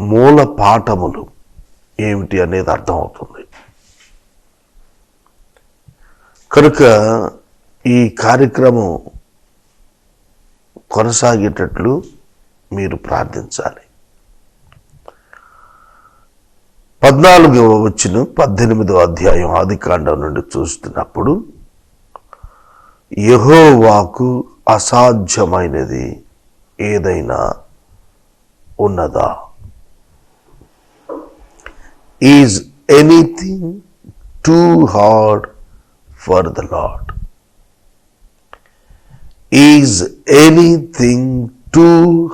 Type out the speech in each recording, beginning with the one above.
మూల పాఠములు ఏమిటి అనేది అర్థమవుతుంది. కనుక ఈ కార్యక్రమం కొనసాగేటట్లు మీరు ప్రార్థించాలి. పద్నాలుగవ వచ్చిన పద్దెనిమిదవ అధ్యాయం ఆదికాండం నుండి చూస్తున్నప్పుడు యెహోవాకు అసాధ్యమైనది ఏదైనా ఉన్నదా? Is anything too hard for the lord is anything too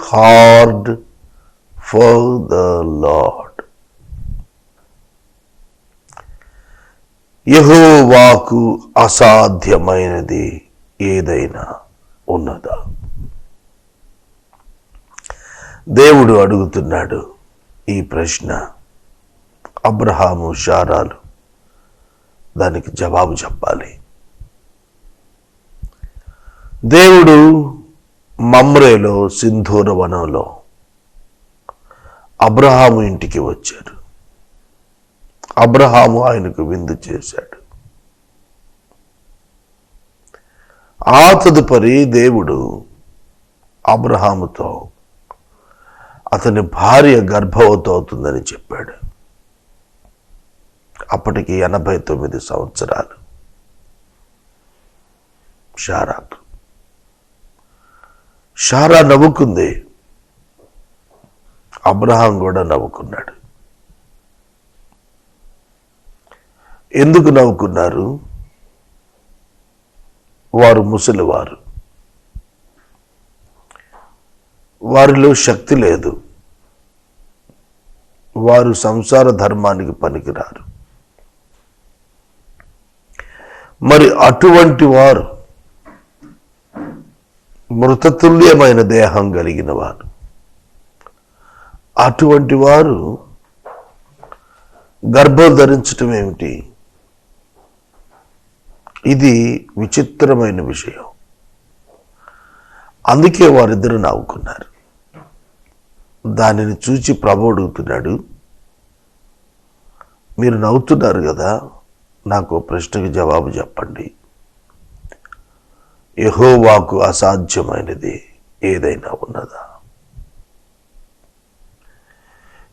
hard for the lord యహోవాకు అసాధ్యమైనది ఏదైనా ఉన్నదా దేవుడు అడుగుతున్నాడు ఈ ప్రశ్న అబ్రహాము షారాలు దానికి జవాబు చెప్పాలి. దేవుడు మమ్రేలో సింధూర వనంలో అబ్రహాము ఇంటికి వచ్చాడు. అబ్రహాము ఆయనకు విందు చేశాడు. ఆ తదుపరి దేవుడు అబ్రహాముతో అతని భార్య గర్భవతి అవుతుందని చెప్పాడు. అప్పటికి ఎనభై తొమ్మిది సంవత్సరాలు. షారాకు. షారా నవ్వుకుంది. అబ్రహాం కూడా నవ్వుకున్నాడు. ఎందుకు నవ్వుకున్నారు? వారు ముసలివారు. వారిలో శక్తి లేదు. వారు సంసార ధర్మానికి పనికిరారు. మరి అటువంటి వారు మృతతుల్యమైన దేహం కలిగిన వారు. అటువంటి వారు గర్భం ధరించటం ఏమిటి? ఇది విచిత్రమైన విషయం. అందుకే వారిద్దరు నవ్వుకున్నారు. దానిని చూచి ప్రభు అడుగుతున్నాడు మీరు నవ్వుతున్నారు కదా? నాకు ప్రశ్నకు ప్రశ్నకి జవాబు చెప్పండి. యహోవాకు అసాధ్యమైనది ఏదైనా ఉన్నదా?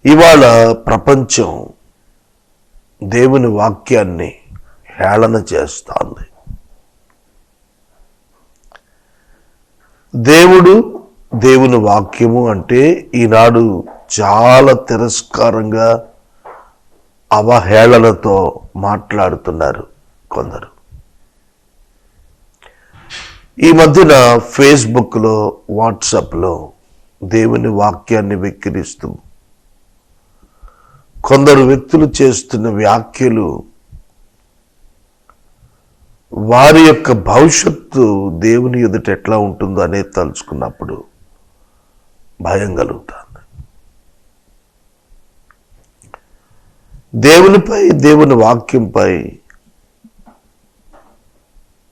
ఇవాళ ప్రపంచం దేవుని వాక్యాన్ని హేళన చేస్తోంది. దేవుడు దేవుని వాక్యము అంటే ఈనాడు చాలా తిరస్కారంగా అవహేళనతో మాట్లాడుతున్నారు కొందరు. ఈ మధ్యన ఫేస్బుక్లో వాట్సాప్లో దేవుని వాక్యాన్ని వెక్కిరిస్తూ కొందరు వ్యక్తులు చేస్తున్న వ్యాఖ్యలు వారి యొక్క భవిష్యత్తు దేవుని ఎదుట ఎట్లా ఉంటుందో అనేది తలుచుకున్నప్పుడు భయం కలుగుతుంది దేవునిపై దేవుని వాక్యంపై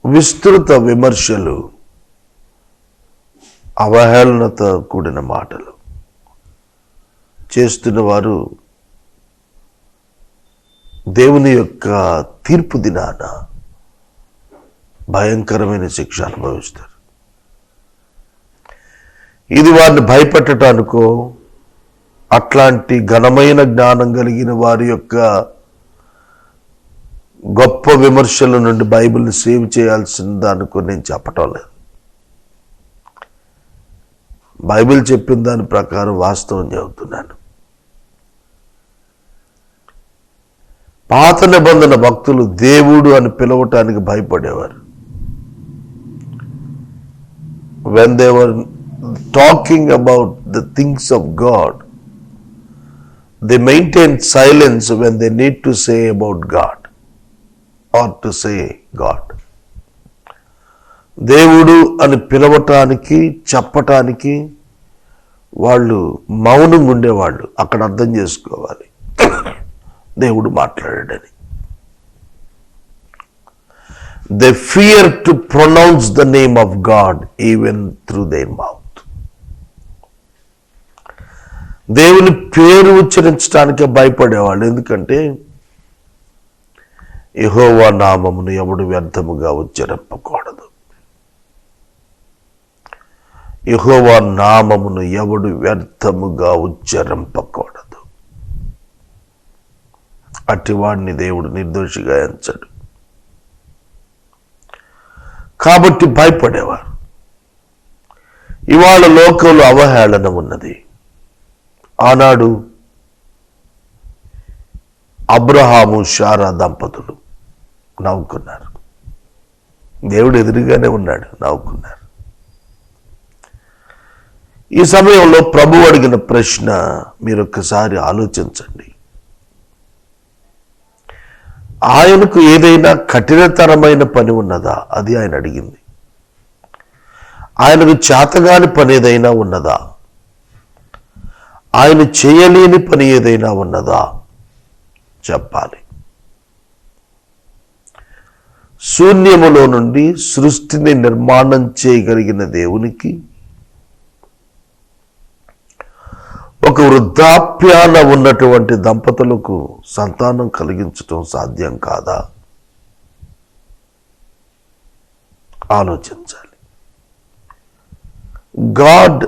విస్తృత విమర్శలు అవహేళనతో కూడిన మాటలు చేస్తున్న వారు దేవుని యొక్క తీర్పు దినాన భయంకరమైన శిక్ష అనుభవిస్తారు. ఇది వారిని భయపెట్టడానికో అట్లాంటి ఘనమైన జ్ఞానం కలిగిన వారి యొక్క గొప్ప విమర్శల నుండి బైబిల్ని సేవ్ చేయాల్సిన దానికి నేను చెప్పటం లేదు. బైబిల్ చెప్పిన దాని ప్రకారం వాస్తవం చెబుతున్నాను. పాత నిబంధన భక్తులు దేవుడు అని పిలవటానికి భయపడేవారు. When they were talking about the things of God They maintain silence when they need to say about God or to say God. దేవుడు అని పిలవటానికి చెప్పటానికి వాళ్ళు మౌనంగా ఉండేవాళ్ళు అక్కడ అర్థం చేసుకోవాలి దేవుడు మాట్లాడాడని they fear to pronounce the name of God even through they mouth దేవుని పేరు ఉచ్చరించడానికే భయపడేవాళ్ళు. ఎందుకంటే యహోవా నామమును ఎవడు వ్యర్థముగా ఉచ్చరింపకూడదు. యహోవా నామమును ఎవడు వ్యర్థముగా ఉచ్చరింపకూడదు. అటివాడిని దేవుడు నిర్దోషిగా ఎంచడు. కాబట్టి భయపడేవారు. ఇవాళ లోకంలో అవహేళన ఉన్నది. ఆనాడు అబ్రహాము షారా దంపతులు నవ్వుకున్నారు. దేవుడు ఎదురుగానే ఉన్నాడు నవ్వుకున్నారు. ఈ సమయంలో ప్రభు అడిగిన ప్రశ్న మీరు ఒక్కసారి ఆలోచించండి. ఆయనకు ఏదైనా కఠినతరమైన పని ఉన్నదా? అది ఆయన అడిగింది. ఆయనకు చేతగాని పని ఏదైనా ఉన్నదా? ఆయన చేయలేని పని ఏదైనా ఉన్నదా? చెప్పాలి. శూన్యములో నుండి సృష్టిని నిర్మాణం చేయగలిగిన దేవునికి ఒక వృద్ధాప్యాన ఉన్నటువంటి దంపతులకు సంతానం కలిగించటం సాధ్యం కాదా? ఆలోచించాలి. God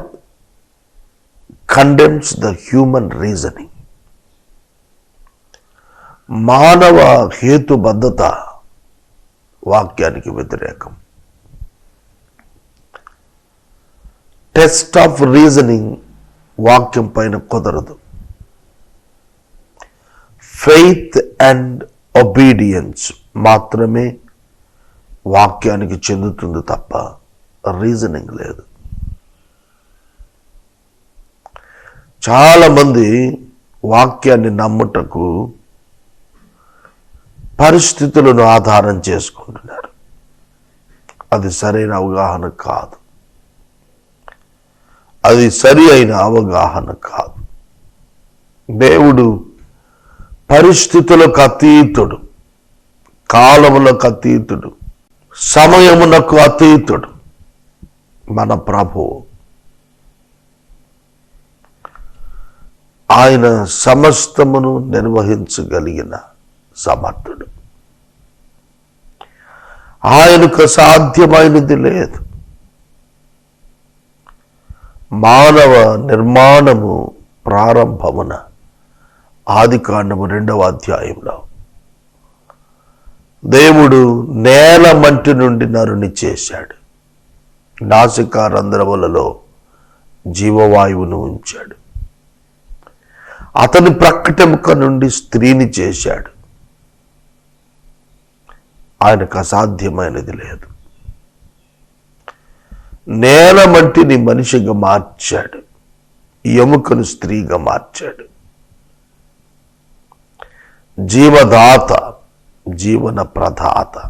condemns the human reasoning మానవ హేతుబద్ధత వాక్యానికి వ్యతిరేకం. టెస్ట్ ఆఫ్ రీజనింగ్ వాక్యం పైన కుదరదు. ఫెయిత్ అండ్ ఒబీడియన్స్ మాత్రమే వాక్యానికి చెందుతుంది తప్ప రీజనింగ్ లేదు. చాలామంది వాక్యాన్ని నమ్ముటకు పరిస్థితులను ఆధారం చేసుకుంటున్నారు. అది సరైన అవగాహన కాదు. అది సరి అయిన అవగాహన కాదు. దేవుడు పరిస్థితులకు అతీతుడు. కాలములకు అతీతుడు. సమయమునకు అతీతుడు. మన ప్రభువు. ఆయన సమస్తమును నిర్వహించగలిగిన సమర్థుడు. ఆయనకు సాధ్యమైనది లేదు. మానవ నిర్మాణము ప్రారంభమున ఆది కాండము రెండవ అధ్యాయంలో దేవుడు నేల మంటి నుండి నరుని చేశాడు. నాసికా రంధ్రములలో జీవవాయువును ఉంచాడు. అతని ప్రక్కటెముక నుండి స్త్రీని చేశాడు. ఆయనకు అసాధ్యమైనది లేదు. నేల మట్టిని మనిషిగా మార్చాడు. ఎముకను స్త్రీగా మార్చాడు. జీవదాత జీవన ప్రదాత.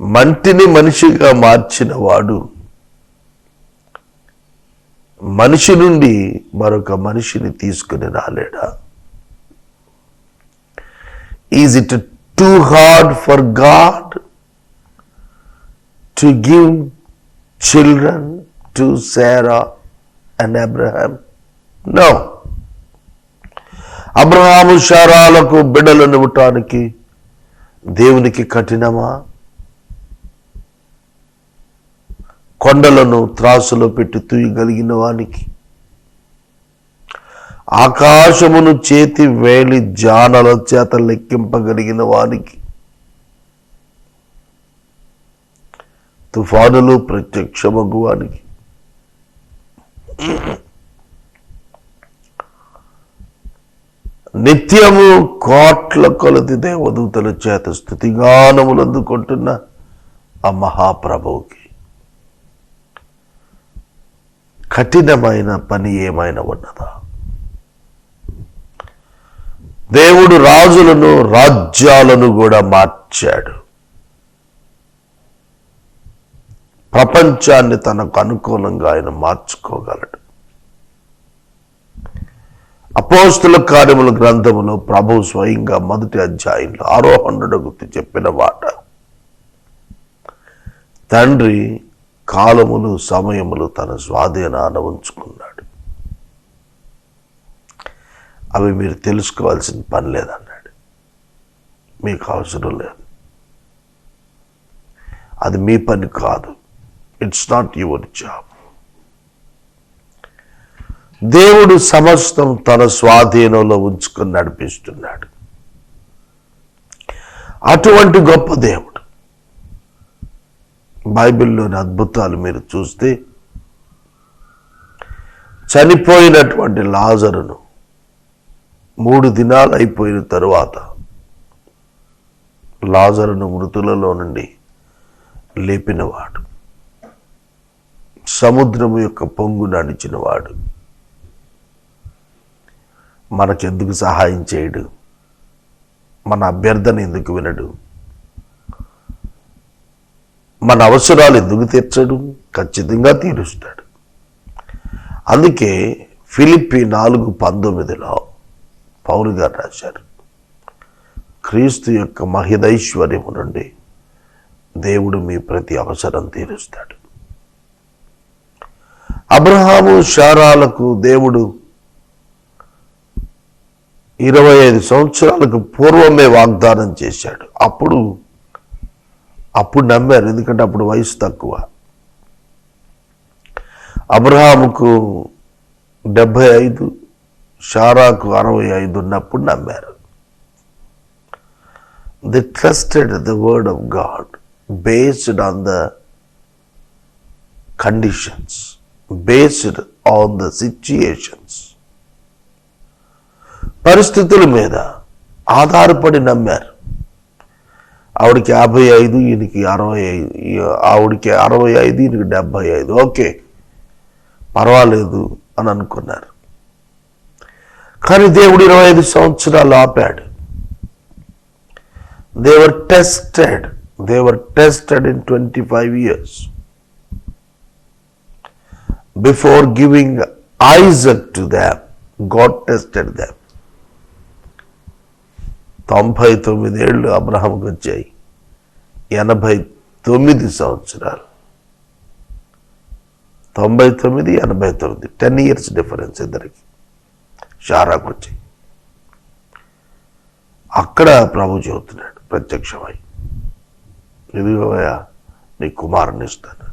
మంటిని మనిషిగా మార్చిన వాడు మనిషి నుండి మరొక మనిషిని తీసుకుని రాలేడా? Is it too hard for God to give children to Sarah and Abraham no Abraham శారాలకు బిడ్డలు ఇవ్వటానికి దేవునికి కఠినమా? కొండలను త్రాసులో పెట్టి తూయగలిగిన వానికి. ఆకాశమును చేతి వేలి జానల చేత లెక్కింపగలిగిన వానికి. తుఫానులు ప్రత్యక్షమగువానికి నిత్యము కోట్ల కొలది దేవదూతల చేత స్థుతిగానములు అందుకుంటున్న ఆ మహాప్రభువుకి. కఠినమైన పని ఏమైనా ఉన్నదా? దేవుడు రాజులను రాజ్యాలను కూడా మార్చాడు. ప్రపంచాన్ని తనకు అనుకూలంగా ఆయన మార్చుకోగలడు. అపోస్తుల కార్యముల గ్రంథములో ప్రభు స్వయంగా మొదటి అధ్యాయంలో ఆరోహణుడు గుర్తు చెప్పిన మాట. తండ్రి కాలములు సమయములు తన స్వాధీనాన ఉంచుకున్నాడు. అవి మీరు తెలుసుకోవాల్సిన పని లేదన్నాడు. మీకు అవసరం లేదు. అది మీ పని కాదు. ఇట్స్ నాట్ యువర్ జాబ్ దేవుడు సమస్తం తన స్వాధీనంలో ఉంచుకుని నడిపిస్తున్నాడు. అటువంటి గొప్ప దేవుడు బైబిల్లోని అద్భుతాలు మీరు చూస్తే చనిపోయినటువంటి లాజరును మూడు దినాలు అయిపోయిన తరువాత లాజరును మృతులలో నుండి లేపినవాడు. సముద్రము యొక్క పొంగు నడిచినవాడు. మనకెందుకు సహాయం చేయడు? మన అభ్యర్థన ఎందుకు వినడు? మన అవసరాలు ఎందుకు తీర్చడు? ఖచ్చితంగా తీరుస్తాడు. అందుకే ఫిలిప్పి నాలుగు పంతొమ్మిదిలో పౌరు గారు రాశారు క్రీస్తు యొక్క మహిదైశ్వర్యము నుండి దేవుడు మీ ప్రతి అవసరం తీరుస్తాడు. అబ్రహాము శారాలకు దేవుడు ఇరవై ఐదు సంవత్సరాలకు పూర్వమే వాగ్దానం చేశాడు. అప్పుడు అప్పుడు నమ్మారు ఎందుకంటే అప్పుడు వయసు తక్కువ. అబ్రహాముకు డెబ్భై ఐదు షారాకు అరవై ఐదు ఉన్నప్పుడు నమ్మారు. They trusted the word of God based on the conditions based on the situations పరిస్థితుల మీద ఆధారపడి నమ్మారు. ఆవిడకి యాభై ఐదు ఈయనకి అరవై ఐదు ఆవిడకి అరవై ఐదు ఈయనకి డెబ్బై ఐదు. ఓకే. పర్వాలేదు అని అనుకున్నారు. కానీ దేవుడు ఇరవై ఐదు సంవత్సరాలు ఆపాడు. They were tested they were tested in twenty five years before giving Isaac to them God tested them తొంభై తొమ్మిది అబ్రహంకి వచ్చాయి. ఎనభై తొమ్మిది సంవత్సరాలు. తొంభై తొమ్మిది ఎనభై తొమ్మిది. టెన్ ఇయర్స్ డిఫరెన్స్ ఇద్దరికి. షారాకు వచ్చాయి. అక్కడ ప్రభు చెబుతున్నాడు ప్రత్యక్షమై. ఇదిగోయా నీ కుమారుని ఇస్తాను.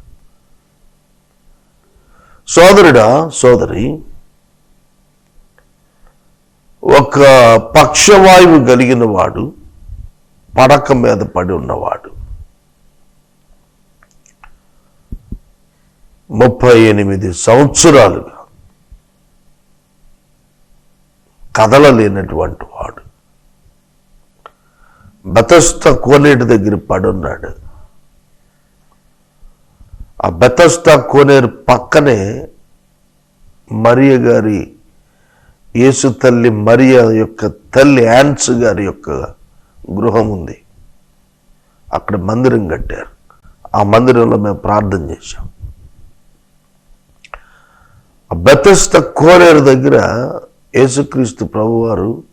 సోదరుడా సోదరి ఒక పక్షవాయువు కలిగిన వాడు పడక మీద పడి ఉన్నవాడు. ముప్పై ఎనిమిది సంవత్సరాలుగా కదలలేనటువంటి వాడు. బతస్త కోనేటి దగ్గర పడున్నాడు. ఆ బెతస్తా కోనేరు పక్కనే మరియ గారి యేసు తల్లి మరియ యొక్క తల్లి యాన్స్ గారి యొక్క గృహం ఉంది. అక్కడ మందిరం కట్టారు. ఆ మందిరంలో మేము ప్రార్థన చేశాం. ఆ బెతస్త కోనేరు దగ్గర యేసుక్రీస్తు ప్రభువారు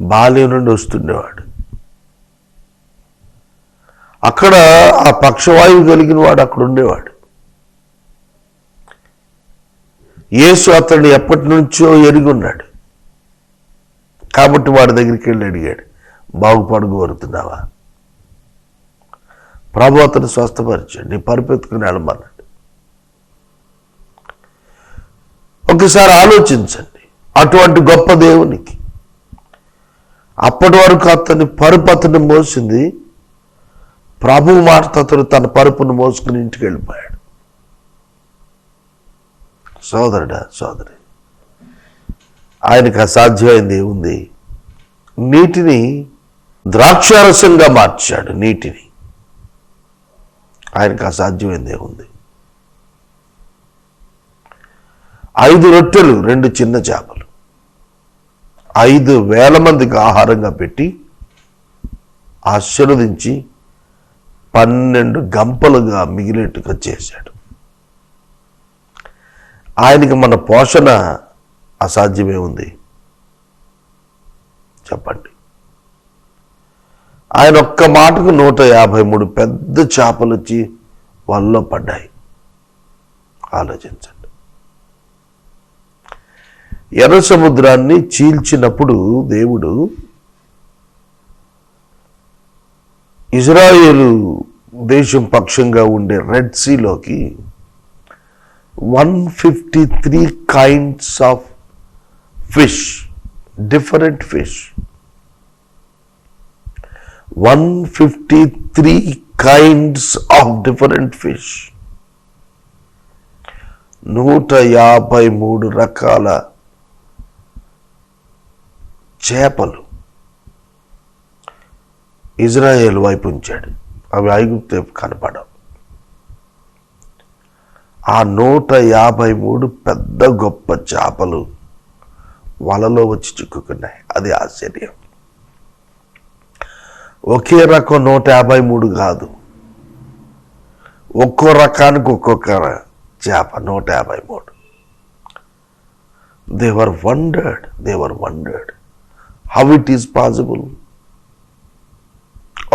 బాల్యం నుండి వస్తుండేవాడు. అక్కడ ఆ పక్షవాయువు కలిగిన వాడు అక్కడ ఉండేవాడు. యేసు అతడు ఎప్పటి నుంచో ఎరిగి ఉన్నాడు. కాబట్టి వాడి దగ్గరికి వెళ్ళి అడిగాడు బాగుపడు కోరుతున్నావా ప్రభు అతను స్వస్థపరిచాడు నీ పరిపెత్తుకుని వెళ్ళమన్నాడు ఒకసారి ఆలోచించండి అటువంటి గొప్ప దేవునికి. అప్పటి వరకు అతని పరుపు అతన్ని మోసింది ప్రభు మాట అతను తన పరుపును మోసుకుని ఇంటికి వెళ్ళిపోయాడు. సోదరుడా సోదరి. ఆయనకు అసాధ్యమైంది ఉంది నీటిని ద్రాక్షారసంగా మార్చాడు నీటిని. ఆయనకు అసాధ్యమైంది ఉంది ఐదు రొట్టెలు రెండు చిన్న చేపలు. ఐదు వేల మందికి ఆహారంగా పెట్టి ఆశీర్వదించి పన్నెండు గంపలుగా మిగిలేట్టుగా చేశాడు. ఆయనకి మన పోషణ అసాధ్యమే ఉంది. చెప్పండి. ఆయన ఒక్క మాటకు నూట యాభై మూడు పెద్ద చేపలు వచ్చి వాళ్ళలో పడ్డాయి. ఆలోచించండి. ఎర్ర సముద్రాన్ని చీల్చినప్పుడు దేవుడు ఇజ్రాయేలు దేశం పక్షంగా ఉండే red సీలోకి one fifty three kinds of fish different fish one fifty three kinds of different fish నూట యాభై మూడు రకాల చేపలు ఇజ్రాయేల్ వైపు ఉంచాడు. అవి ఐగుప్తు వైపు కనపడవు. ఆ నూట యాభై మూడు పెద్ద గొప్ప చేపలు వలలో వచ్చి చిక్కుకున్నాయి. అది ఆశ్చర్యం. ఒకే రకం నూట యాభై మూడు కాదు. ఒక్కో రకానికి ఒక్కొక్క చేప నూట యాభై మూడు. They were wondered they were wondered how it is possible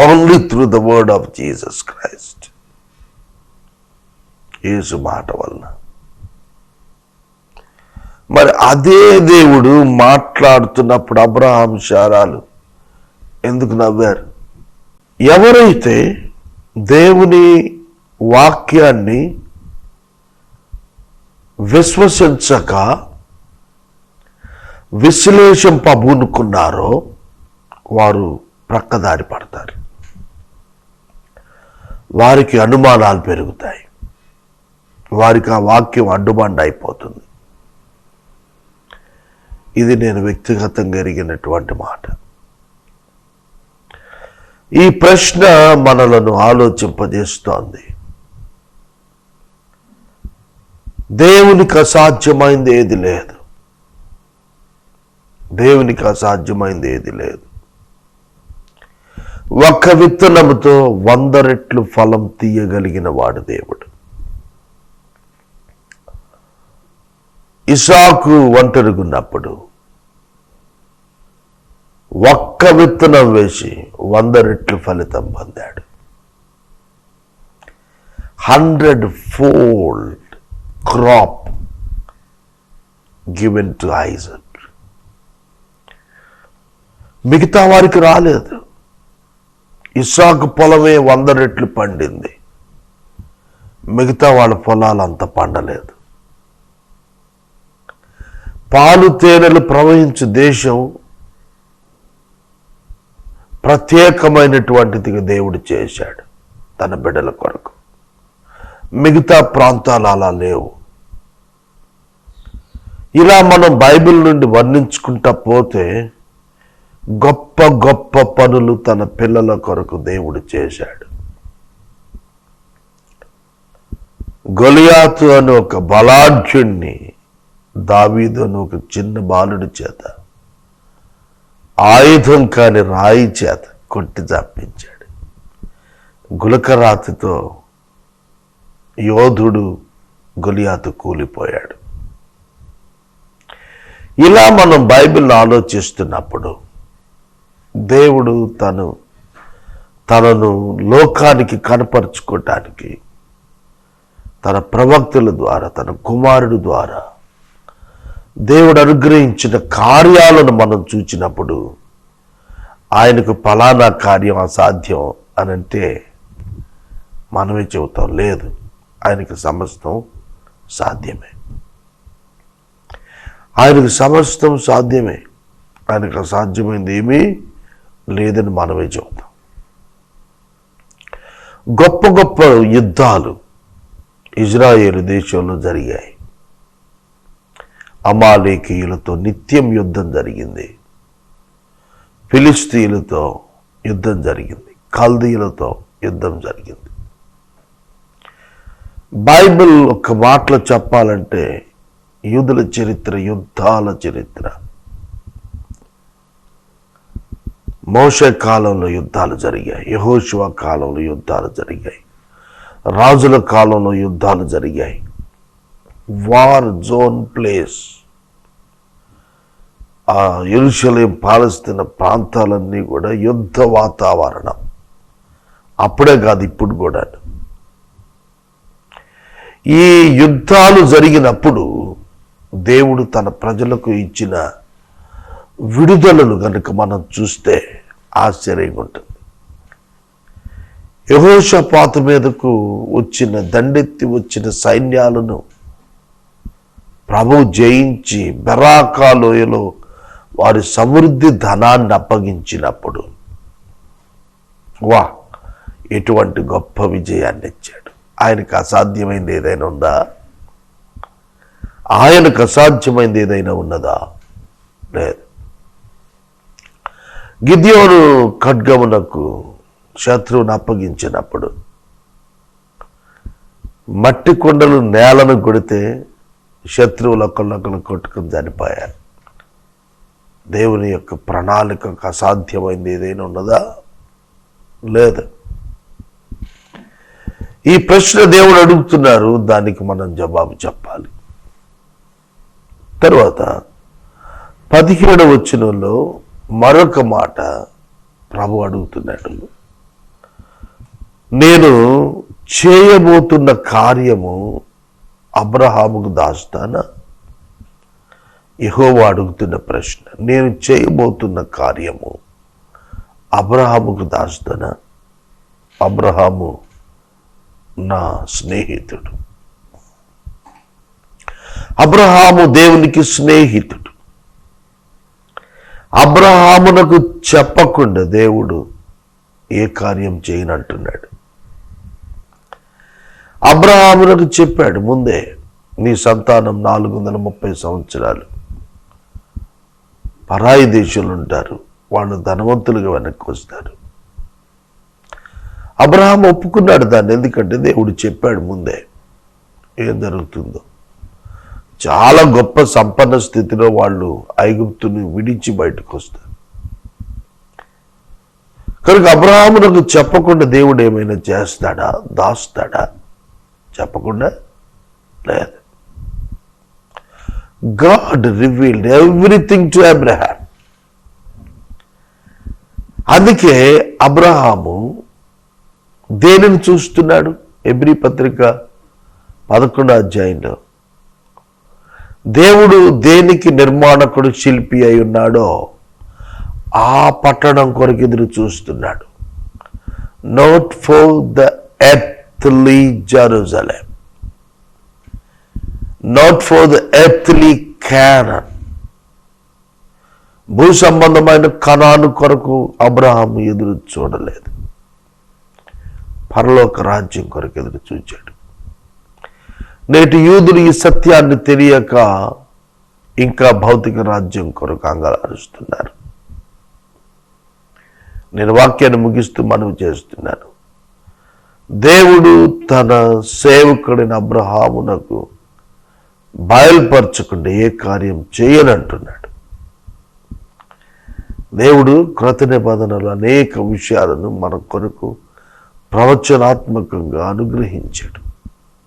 only through the word of Jesus Christ యేసు మాట వలన. మరి అదే దేవుడు మాట్లాడుతున్నప్పుడు అబ్రహాం శారాలు ఎందుకు నవ్వారు? ఎవరైతే దేవుని వాక్యాన్ని విశ్వసించక విశ్లేషింపబూనుకున్నారో వారు ప్రక్కదారి పడతారు. వారికి అనుమానాలు పెరుగుతాయి. వారికి ఆ వాక్యం అడ్డుబండ అయిపోతుంది ఇది నేను వ్యక్తిగతంగా ఎరిగినటువంటి మాట. ఈ ప్రశ్న మనలను ఆలోచింపజేస్తోంది. దేవునికి అసాధ్యమైంది ఏది లేదు. దేవునికి అసాధ్యమైంది ఏది లేదు. ఒక్క విత్తనముతో వంద రెట్లు ఫలం తీయగలిగిన వాడు దేవుడు. ఇసాకు ఒంటరిగున్నప్పుడు ఒక్క విత్తనం వేసి వంద రెట్లు ఫలితం పొందాడు. Hundred fold crop given to Isaac. మిగతా వారికి రాలేదు. ఇసాకు పొలమే వంద రెట్లు పండింది. మిగతా వాళ్ళ పొలాలు అంత పండలేదు. పాలు తేనెలు ప్రవహించు దేశం ప్రత్యేకమైనటువంటిదిగా దేవుడు చేశాడు తన బిడ్డల కొరకు. మిగతా ప్రాంతాలు అలా లేవు. ఇలా మనం బైబిల్ నుండి వర్ణించుకుంటా పోతే గొప్ప గొప్ప పనులు తన పిల్లల కొరకు దేవుడు చేశాడు. గొలియాతు అని ఒక బలాఢ్యుణ్ణి దావీదు అని ఒక చిన్న బాలుడి చేత ఆయుధం కాని రాయి చేత కొట్టి చంపించాడు. గులకరాతితో యోధుడు గొలియాతు కూలిపోయాడు. ఇలా మనం బైబిల్ ఆలోచిస్తున్నప్పుడు దేవుడు తను తనను లోకానికి కనపరుచుకోవటానికి తన ప్రవక్తుల ద్వారా తన కుమారుడు ద్వారా దేవుడు అనుగ్రహించిన కార్యాలను మనం చూచినప్పుడు ఆయనకు ఫలానా కార్యం అసాధ్యం అని అంటే మనమే చెబుతాం లేదు ఆయనకు సమస్తం సాధ్యమే. ఆయనకు సమస్తం సాధ్యమే. ఆయనకు అసాధ్యమైంది ఏమీ లేదని మనమే చెబుతాం. గొప్ప గొప్ప యుద్ధాలు ఇజ్రాయేల్ దేశంలో జరిగాయి. అమాలేకీయులతో నిత్యం యుద్ధం జరిగింది. ఫిలిస్తీన్లతో యుద్ధం జరిగింది. కల్దీయులతో యుద్ధం జరిగింది. బైబిల్ ఒక మాటలో చెప్పాలంటే యూదుల చరిత్ర యుద్ధాల చరిత్ర. మోష కాలంలో యుద్ధాలు జరిగాయి. యహోశివ కాలంలో యుద్ధాలు జరిగాయి. రాజుల కాలంలో యుద్ధాలు జరిగాయి. వార్ జోన్ ప్లేస్ ఆ ఎరుషలేం పాలిస్తున్న ప్రాంతాలన్నీ కూడా యుద్ధ వాతావరణం. అప్పుడే కాదు ఇప్పుడు కూడా. ఈ యుద్ధాలు జరిగినప్పుడు దేవుడు తన ప్రజలకు ఇచ్చిన విడుదలను కనుక మనం చూస్తే ఆశ్చర్యంగా ఉంటుంది. యహోషపాత మీదకు వచ్చిన దండెత్తి వచ్చిన సైన్యాలను ప్రభు జయించి బెరాకా లోయలో వారి సమృద్ధి ధనాన్ని అప్పగించినప్పుడు వా ఎటువంటి గొప్ప విజయాన్ని ఇచ్చాడు. ఆయనకు అసాధ్యమైంది ఏదైనా ఉందా? ఆయనకు అసాధ్యమైంది ఏదైనా ఉన్నదా? లేదు. గిద్యోను ఖడ్గమునకు శత్రువును అప్పగించినప్పుడు మట్టి కొండలు నేలను కొడితే శత్రువులు ఒకళ్ళొకళ్ళు కొట్టుకుని చనిపోయారు. దేవుని యొక్క ప్రణాళికకు అసాధ్యమైంది ఏదైనా ఉన్నదా? లేదు. ఈ ప్రశ్న దేవుడు అడుగుతున్నారు దానికి మనం జవాబు చెప్పాలి. తర్వాత పదిహేడు వచ్చినంలో మరొక మాట ప్రభు అడుగుతున్నాడు. నేను చేయబోతున్న కార్యము అబ్రహాముకు దాస్తానా యెహోవా అడుగుతున్న ప్రశ్న నేను చేయబోతున్న కార్యము అబ్రహాముకు దాస్తానా అబ్రహాము నా స్నేహితుడు. అబ్రహాము దేవునికి స్నేహితుడు. అబ్రహామునకు చెప్పకుండా దేవుడు ఏ కార్యం చేయనంటున్నాడు? అబ్రహామునకు చెప్పాడు ముందే నీ సంతానం నాలుగు వందల ముప్పై సంవత్సరాలు. పరాయి దేశంలో ఉంటారు వాళ్ళు ధనవంతులుగా వెనక్కి వస్తారు. అబ్రహాం ఒప్పుకున్నాడు దాన్ని. ఎందుకంటే దేవుడు చెప్పాడు ముందే ఏం జరుగుతుందో. చాలా గొప్ప సంపన్న స్థితిలో వాళ్ళు ఐగుప్తుని విడిచి బయటకు వస్తారు కనుక అబ్రహామునకు చెప్పకుండా దేవుడు ఏమైనా చేస్తాడా? దాస్తాడా? చెప్పకుండా లేదు. God revealed everything to Abraham అందుకే అబ్రహాము దేనిని చూస్తున్నాడు? ఎబ్రి పత్రిక పదకొండో అధ్యాయంలో. దేవుడు దేనికి నిర్మాణకుడు శిల్పి అయి ఉన్నాడో ఆ పట్టణం కొరకు ఎదురు చూస్తున్నాడు. Not for the earthly Jerusalem not for the earthly can భూ సంబంధమైన కణాను కొరకు అబ్రహాము ఎదురు చూడలేదు. పరలోక రాజ్యం కొరకు ఎదురు చూచాడు. నేటి యూదులు ఈ సత్యాన్ని తెలియక ఇంకా భౌతిక రాజ్యం కొరకు అంగలారుస్తున్నారు నేను వాక్యాన్ని ముగిస్తూ మనవి చేస్తున్నాను. దేవుడు తన సేవకుడిని అబ్రహామునకు బయలుపరచకుండా ఏ కార్యం చేయనంటున్నాడు దేవుడు క్రత నిబంధనలు అనేక విషయాలను మన కొరకు ప్రవచనాత్మకంగా అనుగ్రహించాడు.